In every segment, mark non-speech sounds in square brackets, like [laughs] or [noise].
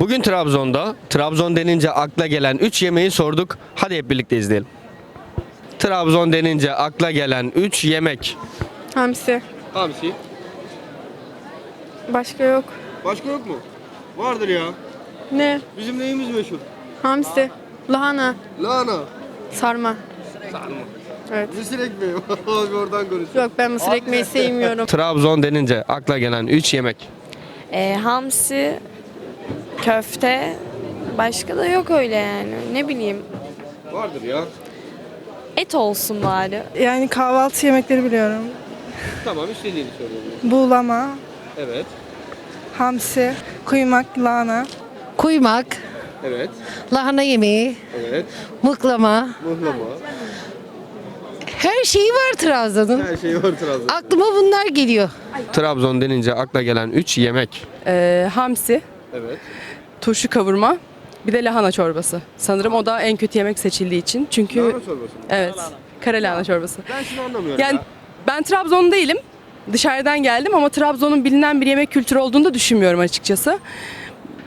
Bugün Trabzon'da, Trabzon denince akla gelen 3 yemeği sorduk. Hadi hep birlikte izleyelim. Trabzon denince akla gelen 3 yemek. Hamsi. Hamsi. Başka yok. Başka yok mu? Vardır ya. Ne? Bizim neyimiz meşhur? Hamsi. Lahana. Lahana. Sarma. Evet. Mısır ekmeği. [laughs] Abi oradan konuşuyor. Yok ben mısır ekmeği sevmiyorum. [laughs] Trabzon denince akla gelen 3 yemek. E, hamsi, köfte, başka da yok öyle yani. Ne bileyim. Vardır ya. Et olsun bari. Yani kahvaltı yemekleri biliyorum. Tamam istediğini söylüyorum. Buğlama, Evet. hamsi, kuymak, lahana. Kuymak, Evet. lahana yemeği, Evet. mıklama. Muhlama. Her şeyi var Trabzon'un. Her şey var Trabzon. Aklıma bunlar geliyor. Trabzon denince akla gelen 3 yemek. Ee, hamsi, Evet. Turşu kavurma, bir de lahana çorbası. Sanırım o da en kötü yemek seçildiği için. Çünkü çorbası mı? evet, kara lahana çorbası. Ben şunu anlamıyorum Yani ya. ben Trabzon değilim. Dışarıdan geldim ama Trabzon'un bilinen bir yemek kültürü olduğunu da düşünmüyorum açıkçası.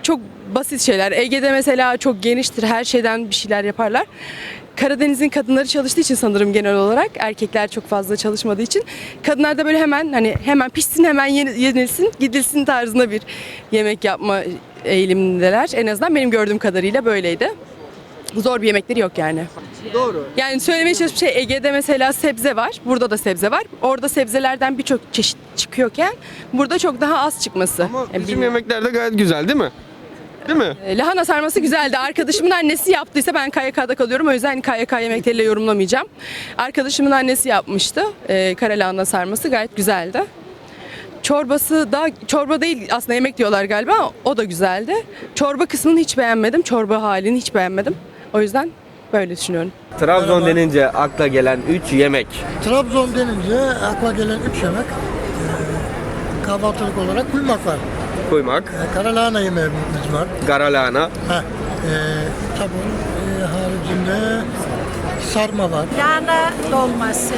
Çok basit şeyler. Ege'de mesela çok geniştir. Her şeyden bir şeyler yaparlar. Karadeniz'in kadınları çalıştığı için sanırım genel olarak erkekler çok fazla çalışmadığı için kadınlar da böyle hemen hani hemen pişsin hemen yeni- yenilsin gidilsin tarzında bir yemek yapma eğilimindeler. En azından benim gördüğüm kadarıyla böyleydi. Zor bir yemekleri yok yani. Doğru. Yani söylemeye çalıştığım şey Ege'de mesela sebze var. Burada da sebze var. Orada sebzelerden birçok çeşit çıkıyorken burada çok daha az çıkması. Ama Yani bizim bilmiyorum. yemekler de gayet güzel değil mi? Değil mi? E, Lahana sarması güzeldi. Arkadaşımın annesi yaptıysa ben KYK'da kalıyorum. O yüzden KYK yemekleriyle yorumlamayacağım. Arkadaşımın annesi yapmıştı. E, kara lahana sarması gayet güzeldi. Çorbası da çorba değil aslında yemek diyorlar galiba. O da güzeldi. Çorba kısmını hiç beğenmedim. Çorba halini hiç beğenmedim. O yüzden böyle düşünüyorum. Trabzon denince akla gelen 3 yemek. Trabzon denince akla gelen üç yemek e, kahvaltılık olarak kuymak var. Kuymak, E, karalahana yemeğimiz var. garalahana, Ha, e, tabii onun, e, haricinde sarma var. Lahana dolması,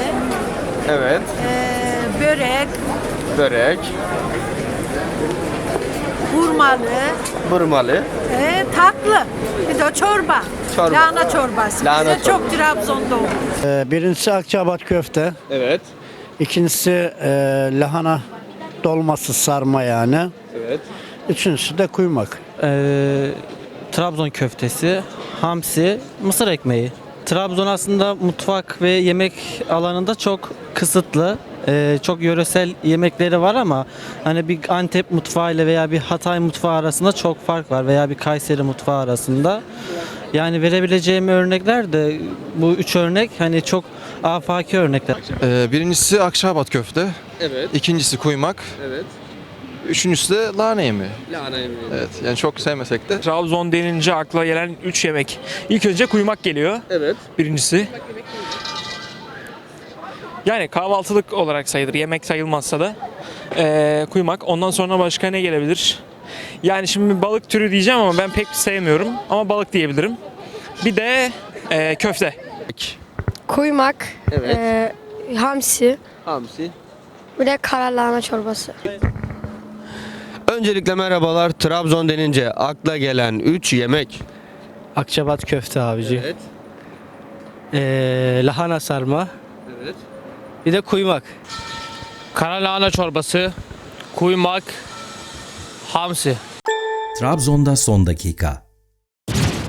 evet, e, börek, börek, hurmalı, burmalı. e, tatlı. Bir de çorba. Çorba. Lahana çorbası. Lahana Bize çok Trabzon'da olur. Ee, Birincisi Akçabat köfte, Evet, ikincisi e, lahana dolması sarma yani, evet. üçüncüsü de kuymak. Ee, Trabzon köftesi, hamsi, mısır ekmeği. Trabzon aslında mutfak ve yemek alanında çok kısıtlı. Ee, çok yöresel yemekleri var ama hani bir Antep mutfağı ile veya bir Hatay mutfağı arasında çok fark var veya bir Kayseri mutfağı arasında. Yani verebileceğim örnekler de bu üç örnek hani çok afaki örnekler. Ee, birincisi Akçabat köfte, Evet, ikincisi kuymak, evet. Üçüncüsü de lahana yemeği. Lahana yemeği. Evet, yani çok sevmesek de. Trabzon denince akla gelen 3 yemek. İlk önce kuymak geliyor Evet. birincisi. Yani kahvaltılık olarak sayılır. Yemek sayılmazsa da. Ee, kuymak. Ondan sonra başka ne gelebilir? Yani şimdi balık türü diyeceğim ama ben pek sevmiyorum. Ama balık diyebilirim. Bir de e, köfte. Kuymak. Evet. e, hamsi. Hamsi. Bir de kara lahana çorbası. Öncelikle merhabalar. Trabzon denince akla gelen 3 yemek. Akçabat köfte abici. Evet, Ee, lahana sarma, evet. bir de kuymak. Kara lahana çorbası, kuymak, hamsi. Trabzon'da son dakika.